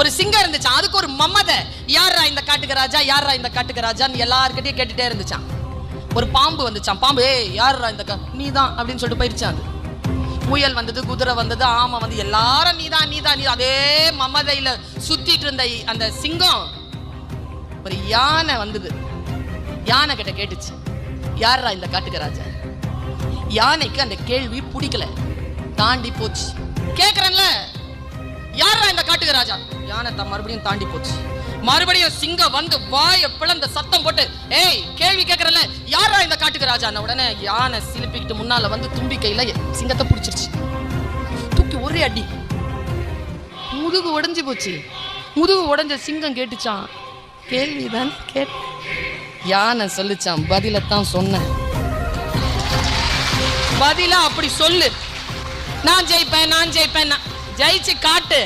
ஒரு சிங்கம் இருந்துச்சான் அதுக்கு ஒரு மம்மத. யாரா இந்த காட்டுக்கு ராஜா? யாரா இந்த காட்டுக்கு ராஜான்னு எல்லாருக்கிட்டையும் கேட்டுட்டே இருந்துச்சான் ஒரு பாம்பு வந்துச்சான் பாம்பு ஏ யாரா இந்த கா நீதான் அப்படின்னு சொல்லிட்டு போயிருச்சான் அது. புயல் வந்தது குதிரை வந்தது ஆமை வந்து எல்லாரும் நீதான் நீதான் நீ அதே மமதையில சுத்திட்டு இருந்த அந்த சிங்கம் ஒரு யானை வந்தது. யானை கிட்ட கேட்டுச்சு யாரா இந்த காட்டுக்கு ராஜா? யானைக்கு அந்த கேள்வி பிடிக்கல. தாண்டி போச்சு. கேக்குறேன்ல? யாரா ராஜா. யானை தான் மறுபடியும் தாண்டி போச்சு. மறுபடியும் சிங்கம் வந்து வாய பிளந்த சத்தம் போட்டு ஏய் கேள்வி கேக்குறல யாரா இந்த காட்டுக்கு ராஜா? உடனே யானை சிலுப்பிக்கிட்டு முன்னால வந்து தும்பிக்கையில சிங்கத்தை பிடிச்சிருச்சு. தூக்கி ஒரே அடி. முதுகு உடைஞ்சு போச்சு. முதுகு உடைஞ்ச சிங்கம் கேட்டுச்சான் கேள்விதான் கேட் யானை சொல்லிச்சான் பதிலத்தான் சொன்னேன். பதிலா அப்படி சொல்லு. நான் ஜெயிப்பேன் நான் ஜெயிப்பேன் ஜெயிச்சு காட்டு.